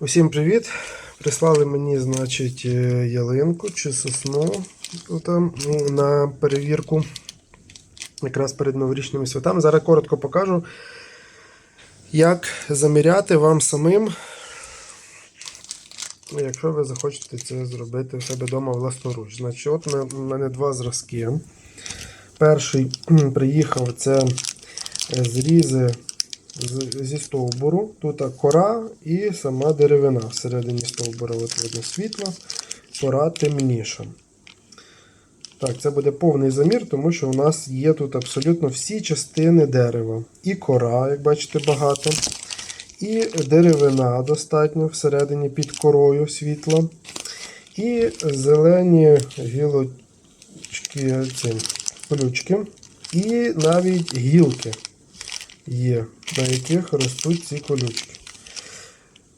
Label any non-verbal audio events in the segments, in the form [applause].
Усім привіт! Прислали мені, значить, е, ялинку чи сосну там, ну, на перевірку якраз перед новорічними святами. Зараз коротко покажу, як заміряти вам самим, якщо ви захочете це зробити у себе вдома власноруч. Значить, от у мене два зразки. Перший приїхав це е, зрізи зі стовбуру. Тут кора і сама деревина всередині стовбура. От видно світло, кора темніша. Так, це буде повний замір, тому що у нас є тут абсолютно всі частини дерева. І кора, як бачите, багато. І деревина достатньо всередині під корою світла. І зелені гілочки, ці, колючки. І навіть гілки є, на яких ростуть ці колючки.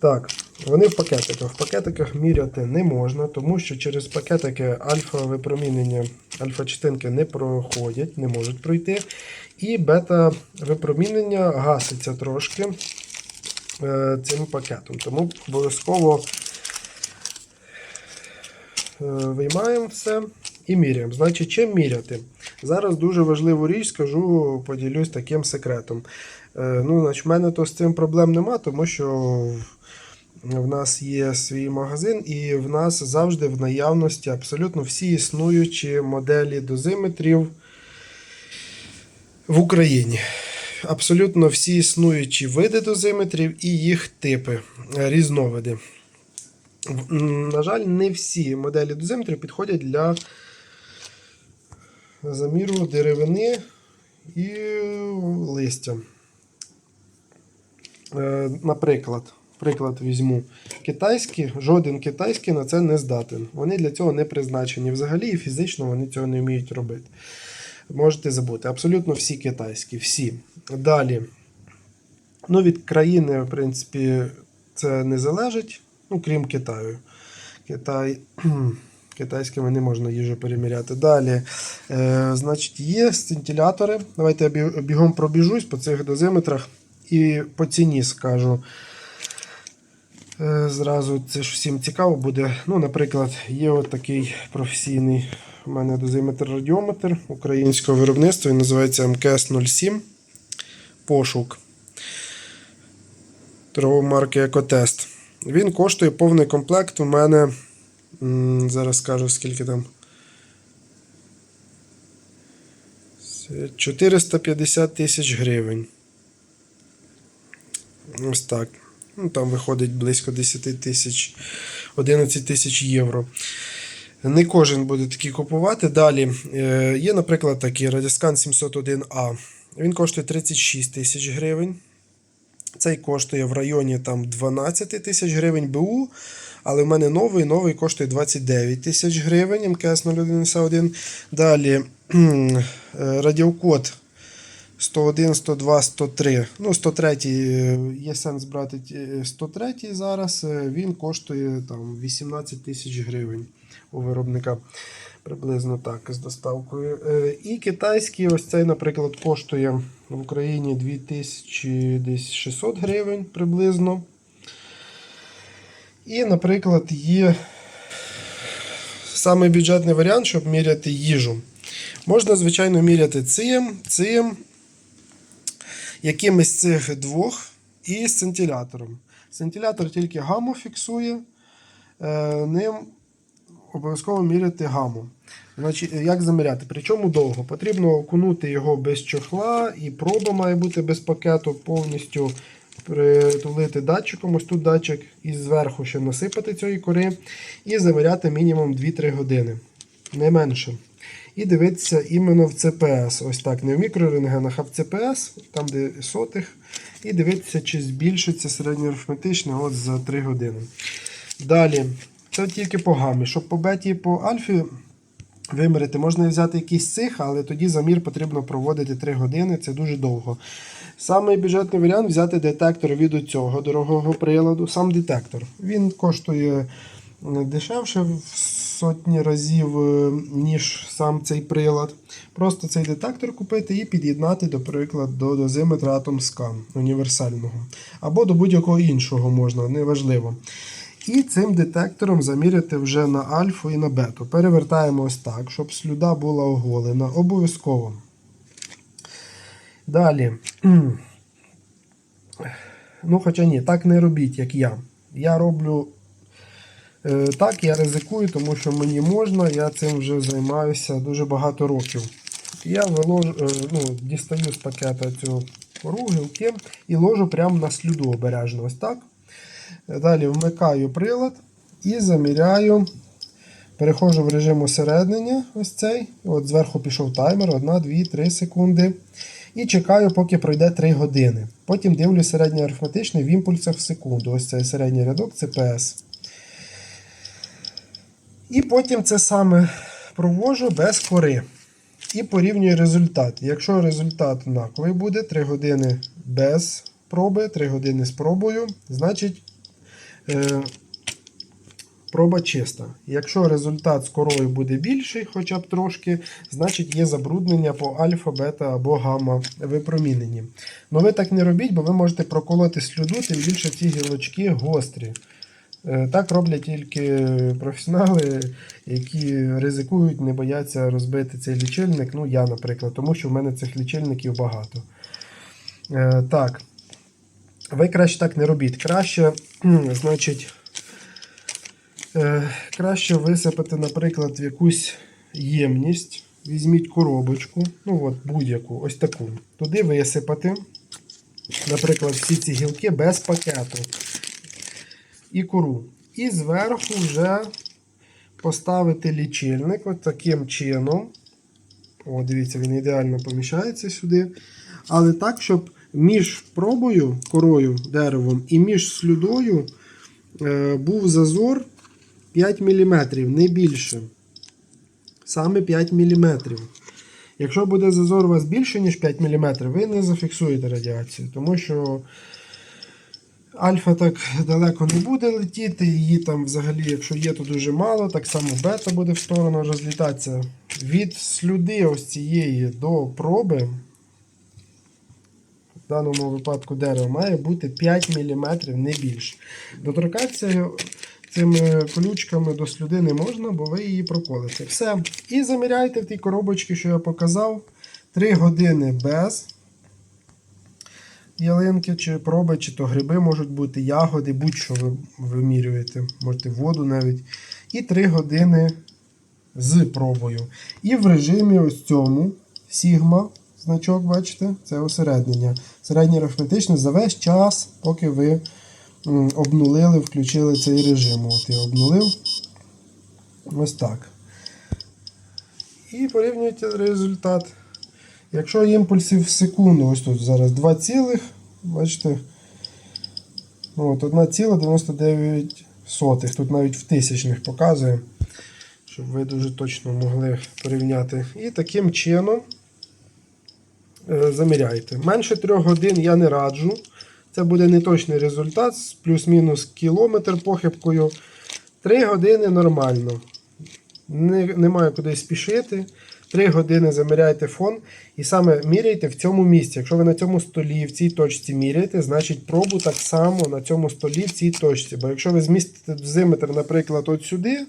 Так, вони в пакетиках. В пакетиках міряти не можна, тому що через пакетики альфа-випромінення, альфа-частинки не проходять, не можуть пройти. І бета-випромінення гаситься трошки е, цим пакетом. Тому обов'язково е, виймаємо все і міряємо. Значить, чим міряти? Зараз дуже важливу річ скажу, поділюсь таким секретом. Е, Ну, значить, в мене то з цим проблем нема, тому що в нас є свій магазин, і в нас завжди в наявності абсолютно всі існуючі моделі дозиметрів в Україні. Абсолютно всі існуючі види дозиметрів і їх типи, е, різновиди. На жаль, не всі моделі дозиметрів підходять для заміру деревини і листя. Е, Наприклад, приклад візьму. Китайські, жоден китайський на це не здатен. Вони для цього не призначені взагалі, і фізично вони цього не вміють робити. Можете забути. Абсолютно всі китайські, всі. Далі. Ну, від країни, в принципі, це не залежить, ну, крім Китаю. Китай, [clears throat] китайськими не можна їжу переміряти. Далі, е, значить, є сцинтилятори. Давайте я бігом пробіжусь по цих дозиметрах і по ціні скажу. Е, Зразу це ж всім цікаво буде. Ну, наприклад, є от такий професійний у мене дозиметр-радіометр українського виробництва. Він називається МКС-07. Пошук. Торгової марки Екотест. Він коштує повний комплект. У мене. Зараз скажу, скільки там. 450 тисяч гривень. Ось так. Ну, там виходить близько 10 тисяч, 11 тисяч євро. Не кожен буде такі купувати. Далі е, є, наприклад, такий Радіскан 701А. Він коштує 36 тисяч гривень. Цей коштує в районі там 12 тисяч гривень БУ. Але в мене новий, новий коштує 29 тисяч гривень МКС 01 Далі е, радіокод 101, 102, 103. Ну, 103 е, є сенс брати 103 зараз. е, Він коштує там 18 тисяч гривень у виробника. Приблизно так з доставкою. І китайський, ось цей, наприклад, коштує в Україні 2600 гривень приблизно. І, наприклад, є самий бюджетний варіант, щоб міряти їжу. Можна, звичайно, міряти цим, цим, якимось з цих двох і сцинтилятором. Сцинтилятор тільки гаму фіксує, е, ним обов'язково міряти гаму. Значить, як заміряти? Причому довго. Потрібно окунути його без чохла, і проба має бути без пакету, повністю притулити датчиком. Ось тут датчик і зверху ще насипати цієї кори, і заміряти мінімум 2-3 години. Не менше. І дивитися іменно в CPS. Ось так, не в мікрорентгенах, а в CPS, там де сотих. І дивитися, чи збільшиться середньоарифметичне от за 3 години. Далі, це тільки по гамі. Щоб по беті і по альфі виміряти, можна взяти якийсь цих, але тоді замір потрібно проводити 3 години, це дуже довго. Самий бюджетний варіант взяти детектор від цього дорогого приладу, сам детектор. Він коштує дешевше в сотні разів, е, ніж сам цей прилад. Просто цей детектор купити і під'єднати, до прикладу, до дозиметра Atom Scan універсального. Або до будь-якого іншого можна, неважливо. І цим детектором заміряти вже на альфу і на бету. Перевертаємо ось так, щоб слюда була оголена. Обов'язково. Далі. Ну, хоча ні, так не робіть, як я. Я роблю е, так, я ризикую, тому що мені можна, я цим вже займаюся дуже багато років. Я виложу, е, ну, дістаю з пакета цю кору, гілки і ложу прямо на сліду обережно. Ось так. Далі вмикаю прилад і заміряю. Переходжу в режим усереднення. Ось цей. От зверху пішов таймер, 1, 2, 3 секунди. І чекаю, поки пройде 3 години. Потім дивлю середній арифметичний в імпульсах в секунду. Ось цей середній рядок CPS. І потім це саме провожу без кори. І порівнюю результат. Якщо результат однаковий буде 3 години без проби, 3 години з пробою, значить проба чиста. Якщо результат з корою буде більший, хоча б трошки, значить є забруднення по альфа, бета або гамма випроміненні. Но ви так не робіть, бо ви можете проколоти слюду, тим більше ці гілочки гострі. Е, Так роблять тільки професіонали, які ризикують, не бояться розбити цей лічильник. Ну, я, наприклад, тому що в мене цих лічильників багато. Е, Так. Ви краще так не робіть. Краще, значить, е, краще висипати, наприклад, в якусь ємність. Візьміть коробочку, ну от будь-яку, ось таку. Туди висипати, наприклад, всі ці гілки без пакету і кору. І зверху вже поставити лічильник от таким чином. О, дивіться, він ідеально поміщається сюди. Але так, щоб між пробою, корою, деревом і між слюдою е, був зазор 5 мм, не більше. Саме 5 мм. Якщо буде зазор у вас більше, ніж 5 мм, ви не зафіксуєте радіацію, тому що Альфа так далеко не буде летіти, її там взагалі, якщо є, то дуже мало. Так само бета буде в сторону розлітатися. Від слюди ось цієї до проби, в даному випадку дерева, має бути 5 мм, не більше. Доторкатися цими колючками до слюди не можна, бо ви її проколите. Все. І заміряйте в тій коробочці, що я показав. 3 години без ялинки, чи проби, чи то гриби можуть бути, ягоди, будь-що ви вимірюєте, можете воду навіть. І 3 години з пробою. І в режимі ось цьому Sigma значок, бачите, це осереднення. Середнє арифметичне за весь час, поки ви обнулили, включили цей режим. От я обнулив. Ось так. І порівнюйте результат. Якщо імпульсів в секунду, ось тут зараз 2 цілих, бачите, от 1,99. Тут навіть в тисячних показує, щоб ви дуже точно могли порівняти. І таким чином заміряйте. Менше 3 годин я не раджу. Це буде неточний результат плюс-мінус кілометр похибкою. 3 години нормально. Не, немає куди спішити. 3 години заміряйте фон і саме міряйте в цьому місці. Якщо ви на цьому столі, в цій точці міряєте, значить пробу так само на цьому столі, в цій точці. Бо якщо ви змістите дозиметр, наприклад, от сюди,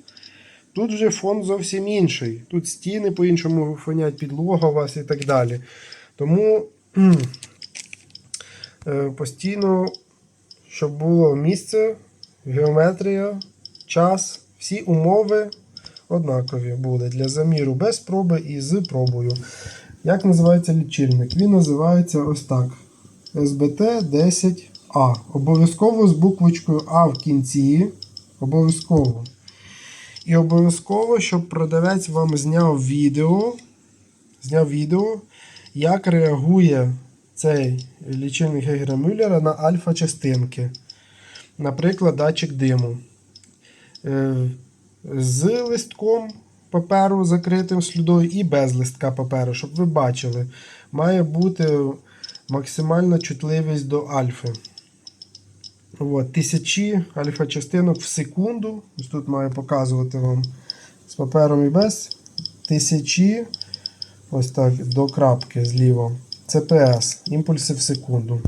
тут вже фон зовсім інший. Тут стіни по-іншому фонять, підлога у вас і так далі. Тому е, постійно, щоб було місце, геометрія, час, всі умови однакові були для заміру без проби і з пробою. Як називається лічильник? Він називається ось так: SBT10A. Обов'язково з буквочкою А в кінці. Обов'язково. І обов'язково, щоб продавець вам зняв відео, зняв відео, як реагує цей лічильник Гегера Мюллера на альфа-частинки. Наприклад, датчик диму. Е, з листком паперу закритим слідою і без листка паперу, щоб ви бачили, має бути максимальна чутливість до альфи. От, тисячі альфа-частинок в секунду. Ось тут маю показувати вам з папером і без. Тисячі. Ось так, до крапки зліва. ЦПС, імпульси в секунду.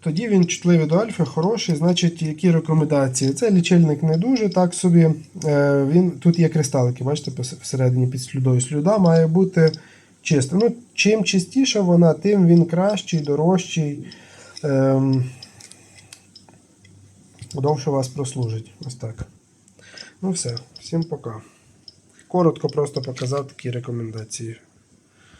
Тоді він чутливий до альфи, хороший. Значить, які рекомендації? Це лічильник не дуже, так собі. Е, він, тут є кристалики, бачите, всередині під слюдою. Слюда має бути чиста. Ну, чим чистіша вона, тим він кращий, дорожчий. Ем, довше вас прослужить. Ось так. Ну все, всім пока. Коротко просто показав такі рекомендації.